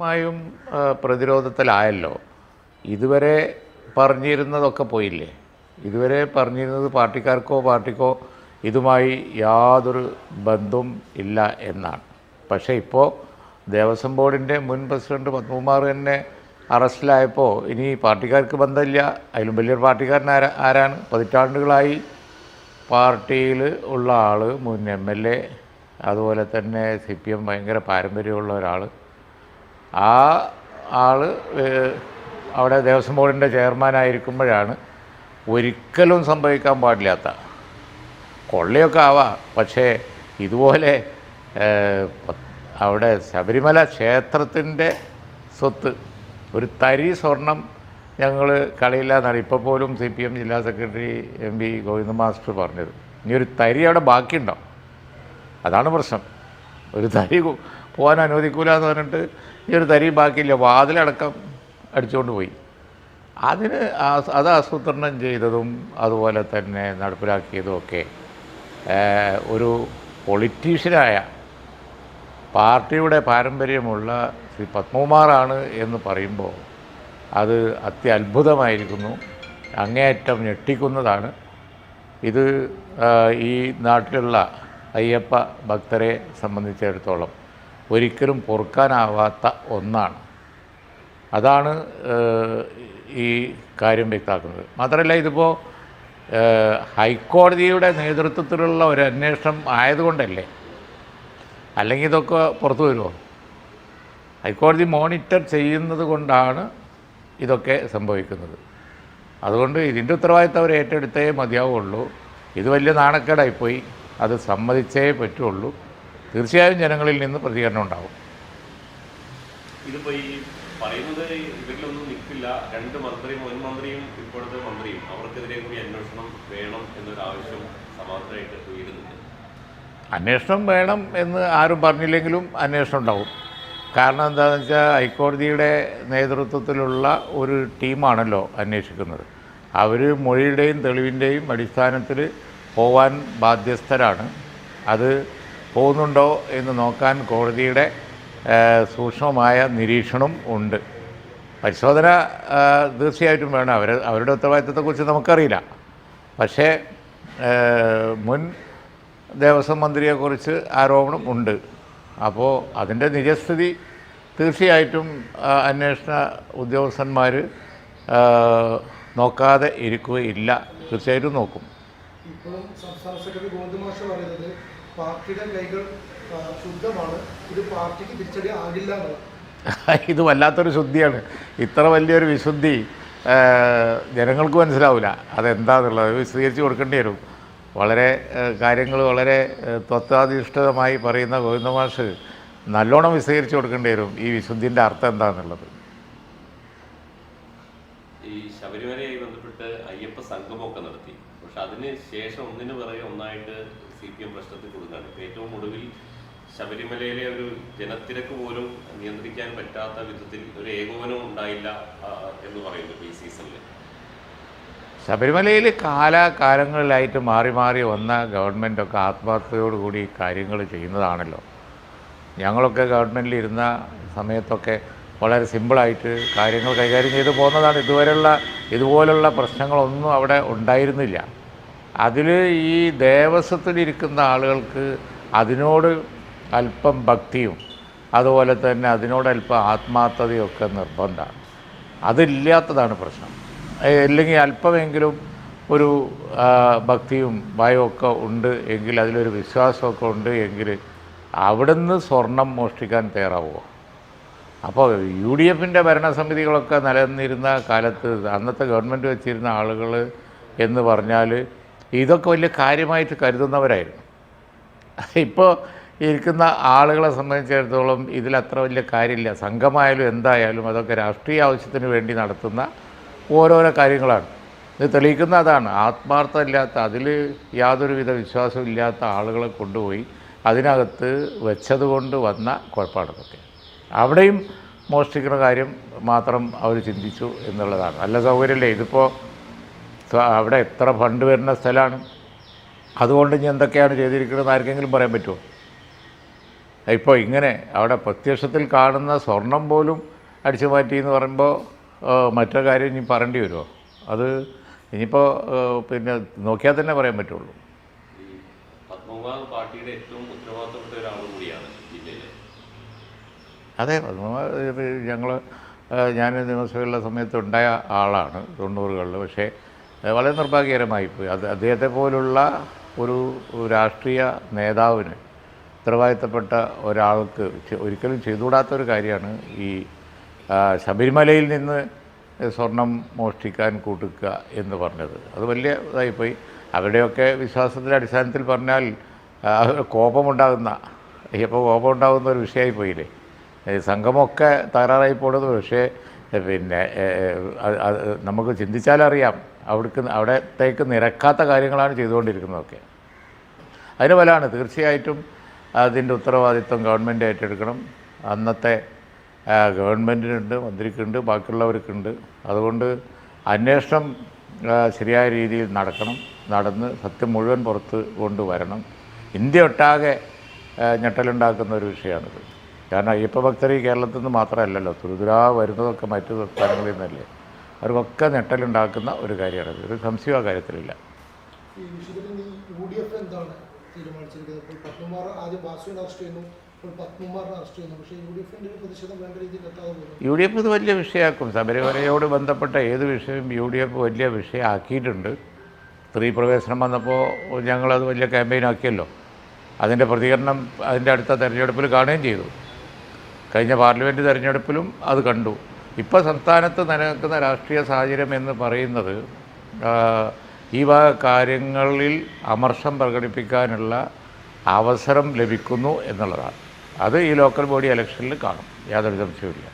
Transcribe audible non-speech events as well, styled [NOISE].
മായും പ്രതിരോധത്തിലായല്ലോ. ഇതുവരെ പറഞ്ഞിരുന്നതൊക്കെ പോയില്ലേ? ഇതുവരെ പറഞ്ഞിരുന്നത് പാർട്ടിക്കാർക്കോ പാർട്ടിക്കോ ഇതുമായി യാതൊരു ബന്ധവും ഇല്ല എന്നാണ്. പക്ഷേ ഇപ്പോൾ ദേവസ്വം ബോർഡിന്റെ മുൻ പ്രസിഡന്റ് പത്മകുമാർ തന്നെ അറസ്റ്റിലായപ്പോൾ ഇനി പാർട്ടിക്കാർക്ക് ബന്ധമില്ല. അതിലും വലിയൊരു പാർട്ടിക്കാരൻ ആരാ ആരാണ്? പതിറ്റാണ്ടുകളായി പാർട്ടിയിൽ ഉള്ള ആൾ മുൻ എം എൽ എ അതുപോലെ തന്നെ സി പി എം ഭയങ്കര പാരമ്പര്യമുള്ള ഒരാൾ ആ ആൾ അവിടെ ദേവസ്വം ബോർഡിന്റെ ചെയർമാനായിരിക്കുമ്പോഴാണ് ഒരിക്കലും സംഭവിക്കാൻ പാടില്ലാത്ത. കൊള്ളയൊക്കെ ആവാം പക്ഷേ ഇതുപോലെ അവിടെ ശബരിമല ക്ഷേത്രത്തിന്റെ സ്വത്ത് ഒരു തരി സ്വർണം ഞങ്ങൾ കളിയില്ല എന്നാണ് ഇപ്പോൾ പോലും സി പി എം ജില്ലാ secretary M P Govinda master പറഞ്ഞത്. ഇനി ഒരു തരി അവിടെ ബാക്കിയുണ്ടോ അതാണ് പ്രശ്നം. ഒരു തരി പോകാൻ അനുവദിക്കൂല എന്ന് പറഞ്ഞിട്ട് ഈ ഒരു തരി ബാക്കിയില്ല. വാതിലടക്കം അടിച്ചുകൊണ്ട് പോയി. അതിന് അത് ആസൂത്രണം ചെയ്തതും അതുപോലെ തന്നെ നടപ്പിലാക്കിയതും ഒക്കെ ഏഹ്, ഒരു പൊളിറ്റീഷ്യനായ പാർട്ടിയുടെ പാരമ്പര്യമുള്ള ശ്രീ പത്മകുമാറാണ് എന്ന് പറയുമ്പോൾ അത് അത്യത്ഭുതമായിരിക്കുന്നു. അങ്ങേയറ്റം ഞെട്ടിക്കുന്നതാണ്. ഇത് ഈ നാട്ടിലുള്ള അയ്യപ്പ ഭക്തരെ സംബന്ധിച്ചിടത്തോളം. ഒരിക്കലും പൊറുക്കാനാവാത്ത ഒന്നാണ്. അതാണ് ഈ കാര്യം വ്യക്തമാക്കുന്നത്. മാത്രമല്ല ഇതിപ്പോൾ ഹൈക്കോടതിയുടെ നേതൃത്വത്തിലുള്ള ഒരു അന്വേഷണം ആയതുകൊണ്ടല്ലേ? അല്ലെങ്കിൽ ഇതൊക്കെ പുറത്തു വരുമോ ഹൈക്കോടതി മോണിറ്റർ ചെയ്യുന്നത് കൊണ്ടാണ് ഇതൊക്കെ സംഭവിക്കുന്നത്. അതുകൊണ്ട് ഇതിന്റെ ഉത്തരവാദിത്തം അവർ ഏറ്റെടുത്തേ മതിയാവുള്ളൂ. ഇത് വലിയ നാണക്കേടായിപ്പോയി. അത് സമ്മതിച്ചേ പറ്റുള്ളൂ. തീർച്ചയായും ജനങ്ങളിൽ നിന്ന് പ്രതികരണം ഉണ്ടാവും. ഇതിപ്പോ ഈ പറയുന്നത് ഇവരിലൊന്നും നിൽക്കില്ല. രണ്ട് മന്ത്രിയും മുൻ മന്ത്രിയും ഇപ്പോഴത്തെ മന്ത്രിയും അവർക്കെതിരെ കൂടി അന്വേഷണം വേണം എന്നൊരു ആവശ്യം സമാന്തരമായിട്ട് ഉയരുന്നുണ്ട്. അന്വേഷണം വേണം എന്ന് ആരും പറഞ്ഞില്ലെങ്കിലും അന്വേഷണം ഉണ്ടാവും. കാരണം എന്താണെന്ന് വെച്ചാൽ ഹൈക്കോടതിയുടെ നേതൃത്വത്തിലുള്ള ഒരു ടീമാണല്ലോ അന്വേഷിക്കുന്നത്. അവർ മൊഴിയുടെയും തെളിവിന്റെയും അടിസ്ഥാനത്തിൽ പോവാൻ ബാധ്യസ്ഥരാണ്. അത് പോകുന്നുണ്ടോ എന്ന് നോക്കാൻ കോടതിയുടെ സൂക്ഷ്മമായ നിരീക്ഷണം ഉണ്ട്. പരിശോധന തീർച്ചയായിട്ടും വേണം. അവർ അവരുടെ ഉത്തരവാദിത്തത്തെക്കുറിച്ച് നമുക്കറിയില്ല. പക്ഷേ മുൻ ദേവസ്വം മന്ത്രിയെക്കുറിച്ച് ആരോപണം ഉണ്ട്. അപ്പോൾ അതിന്റെ നിജസ്ഥിതി തീർച്ചയായിട്ടും അന്വേഷണ ഉദ്യോഗസ്ഥന്മാർ നോക്കാതെ ഇരിക്കുകയില്ല. തീർച്ചയായിട്ടും നോക്കും. പറയുന്നത് പാർട്ടിയുടെ കൈകൾ ശുദ്ധമാണ്. ഇത് പാർട്ടിക്ക് തിരിച്ചടിയാകില്ല [LAUGHS] ഇത് വല്ലാത്തൊരു ശുദ്ധിയാണ്. ഇത്ര വലിയൊരു വിശുദ്ധി ജനങ്ങൾക്ക് മനസ്സിലാവില്ല അതെന്താന്നുള്ളത് വിശദീകരിച്ച് കൊടുക്കേണ്ടി വരും. വളരെ കാര്യങ്ങൾ വളരെ തത്വാധിഷ്ഠിതമായി പറയുന്ന ഗോവിന്ദമാഷ് നല്ലോണം വിശദീകരിച്ച് കൊടുക്കേണ്ടി വരും ഈ വിശുദ്ധിന്റെ അർത്ഥം എന്താണെന്നുള്ളത് ഈ ശബരിമലയുമായി ബന്ധപ്പെട്ട് അയ്യപ്പ സംഗമമൊക്കെ നടത്തി. പക്ഷെ അതിന് ശേഷം ഒന്നിനു പിറകെ ഒന്നായിട്ട് സി പി എം പ്രശ്നത്തിൽ കൊടുക്കുകയാണ് ഇപ്പൊ ഏറ്റവും ഒടുവിൽ ശബരിമലയിലെ ഒരു ജനത്തിരക്ക് പോലും നിയന്ത്രിക്കാൻ പറ്റാത്ത വിധത്തിൽ ഒരു ഏകോപനം ഉണ്ടായില്ല എന്ന് പറയുന്നു ഈ സീസണിൽ ശബരിമലയിൽ കാലാകാലങ്ങളിലായിട്ട് മാറി മാറി വന്ന ഗവൺമെന്റൊക്കെ ആത്മാർത്ഥതയോടുകൂടി കാര്യങ്ങൾ ചെയ്യുന്നതാണല്ലോ. ഞങ്ങളൊക്കെ ഗവൺമെന്റിലിരുന്ന സമയത്തൊക്കെ വളരെ സിമ്പിളായിട്ട് കാര്യങ്ങൾ കൈകാര്യം ചെയ്തു പോകുന്നതാണ്. ഇതുവരെയുള്ള ഇതുപോലുള്ള പ്രശ്നങ്ങളൊന്നും അവിടെ ഉണ്ടായിരുന്നില്ല. അതിൽ ഈ ദേവസ്വത്തിലിരിക്കുന്ന ആളുകൾക്ക് അതിനോട് അല്പം ഭക്തിയും അതുപോലെ തന്നെ അതിനോട് അല്പം ആത്മാർത്ഥതയൊക്കെ നിർബന്ധമാണ്. അതില്ലാത്തതാണ് പ്രശ്നം. അല്ലെങ്കിൽ അല്പമെങ്കിലും ഒരു ഭക്തിയും ഭയമൊക്കെ ഉണ്ട് എങ്കിൽ അതിലൊരു വിശ്വാസമൊക്കെ ഉണ്ട് എങ്കിൽ അവിടുന്ന് സ്വർണം മോഷ്ടിക്കാൻ തയ്യാറാവുമോ അപ്പോൾ യു ഡി എഫിന്റെ ഭരണസമിതികളൊക്കെ നിലനിന്നിരുന്ന കാലത്ത് അന്നത്തെ ഗവൺമെന്റ് വെച്ചിരുന്ന ആളുകൾ എന്ന് പറഞ്ഞാൽ ഇതൊക്കെ വലിയ കാര്യമായിട്ട് കരുതുന്നവരായിരുന്നു. ഇപ്പോൾ ഇരിക്കുന്ന ആളുകളെ സംബന്ധിച്ചിടത്തോളം ഇതിൽ അത്ര വലിയ കാര്യമില്ല. സംഘമായാലും എന്തായാലും അതൊക്കെ രാഷ്ട്രീയ ആവശ്യത്തിന് വേണ്ടി നടത്തുന്ന ഓരോരോ കാര്യങ്ങളാണ്. ഇത് തെളിയിക്കുന്ന അതാണ്. ആത്മാർത്ഥമില്ലാത്ത അതിൽ യാതൊരുവിധ വിശ്വാസമില്ലാത്ത ആളുകളെ കൊണ്ടുപോയി അതിനകത്ത് വെച്ചതുകൊണ്ട് വന്ന കുഴപ്പമാണതൊക്കെ അവിടെയും മോഷ്ടിക്കുന്ന കാര്യം മാത്രം അവർ ചിന്തിച്ചു എന്നുള്ളതാണ്. നല്ല സൗകര്യമല്ലേ? ഇതിപ്പോൾ അവിടെ എത്ര ഫണ്ട് വരുന്ന സ്ഥലമാണ്? അതുകൊണ്ട് ഇനി എന്തൊക്കെയാണ് ചെയ്തിരിക്കുന്നത് ആർക്കെങ്കിലും പറയാൻ പറ്റുമോ? ഇപ്പോൾ ഇങ്ങനെ അവിടെ പ്രത്യക്ഷത്തിൽ കാണുന്ന സ്വർണം പോലും അടിച്ചു മാറ്റി എന്ന് പറയുമ്പോൾ മറ്റൊരു കാര്യം ഇനി പറയേണ്ടി വരുമോ? അത് ഇനിയിപ്പോൾ പിന്നെ നോക്കിയാൽ തന്നെ പറയാൻ പറ്റുള്ളൂ. പാർട്ടിയുടെ ഏറ്റവും ഉത്തരവാദിത്തപ്പെട്ട ഒരാൾ കൂടിയാണ് ജില്ലയിലെ അതെ ഞങ്ങൾ ഞാൻ നിയമസഭയിലുള്ള സമയത്ത് ഉണ്ടായ ആളാണ് തൊണ്ണൂറുകളിൽ പക്ഷേ വളരെ നിർഭാഗ്യകരമായി പോയി. അത് അദ്ദേഹത്തെ പോലുള്ള ഒരു രാഷ്ട്രീയ നേതാവിന് ഉത്തരവാദിത്തപ്പെട്ട ഒരാൾക്ക് ഒരിക്കലും ചെയ്തുകൂടാത്ത ഒരു കാര്യമാണ് ഈ ശബരിമലയിൽ നിന്ന് സ്വർണം മോഷ്ടിക്കാൻ കൂട്ടുക എന്ന് പറഞ്ഞത്. അത് വലിയ ഇതായിപ്പോയി അവരുടെയൊക്കെ വിശ്വാസത്തിന്റെ അടിസ്ഥാനത്തിൽ പറഞ്ഞാൽ കോപമുണ്ടാകുന്ന ഇപ്പോൾ കോപമുണ്ടാകുന്ന ഒരു വിഷയമായി പോയില്ലേ? സംഘമൊക്കെ തകരാറായി പോണത് പക്ഷേ പിന്നെ നമുക്ക് ചിന്തിച്ചാലറിയാം. അവിടേക്ക് അവിടത്തേക്ക് നിരക്കാത്ത കാര്യങ്ങളാണ് ചെയ്തുകൊണ്ടിരിക്കുന്നതൊക്കെ. അതിന് ഫലമാണ് തീർച്ചയായിട്ടും അതിന്റെ ഉത്തരവാദിത്വം ഗവൺമെന്റ് ഏറ്റെടുക്കണം. അന്നത്തെ ഗവൺമെന്റിനുണ്ട് മന്ത്രിക്കുണ്ട് ബാക്കിയുള്ളവർക്കുണ്ട്. അതുകൊണ്ട് അന്വേഷണം ശരിയായ രീതിയിൽ നടക്കണം. നടന്ന് സത്യം മുഴുവൻ പുറത്ത് കൊണ്ടുവരണം. ഇന്ത്യ ഒട്ടാകെ ഞെട്ടലുണ്ടാക്കുന്ന ഒരു വിഷയമാണിത്. കാരണം അയ്യപ്പ ഭക്തർ ഈ കേരളത്തിൽ നിന്ന് മാത്രമല്ലല്ലോ. തുരുതുരാ വരുന്നതൊക്കെ മറ്റു സംസ്ഥാനങ്ങളിൽ നിന്നല്ലേ. അവർക്കൊക്കെ ഞെട്ടലുണ്ടാക്കുന്ന ഒരു കാര്യമാണ് ഒരു സംശയം ആ കാര്യത്തിലില്ല. യു ഡി എഫ് ഇത് വലിയ വിഷയമാക്കും. ശബരിമലയോട് ബന്ധപ്പെട്ട ഏത് വിഷയവും യു ഡി എഫ് വലിയ വിഷയമാക്കിയിട്ടുണ്ട്. സ്ത്രീ പ്രവേശനം വന്നപ്പോൾ ഞങ്ങളത് വലിയ ക്യാമ്പയിനാക്കിയല്ലോ അതിന്റെ പ്രതികരണം അതിന്റെ അടുത്ത തെരഞ്ഞെടുപ്പിൽ കാണുകയും ചെയ്തു. കഴിഞ്ഞ പാർലമെന്റ് തെരഞ്ഞെടുപ്പിലും അത് കണ്ടു. ഇപ്പോൾ സംസ്ഥാനത്ത് നിലനിൽക്കുന്ന രാഷ്ട്രീയ സാഹചര്യം എന്ന് പറയുന്നത് ഈ വക കാര്യങ്ങളിൽ അമർഷം പ്രകടിപ്പിക്കാനുള്ള അവസരം ലഭിക്കുന്നു എന്നുള്ളതാണ്. അത് ഈ ലോക്കൽ ബോഡി ഇലക്ഷനിൽ കാണും. യാതൊരു സംശയവുമില്ല.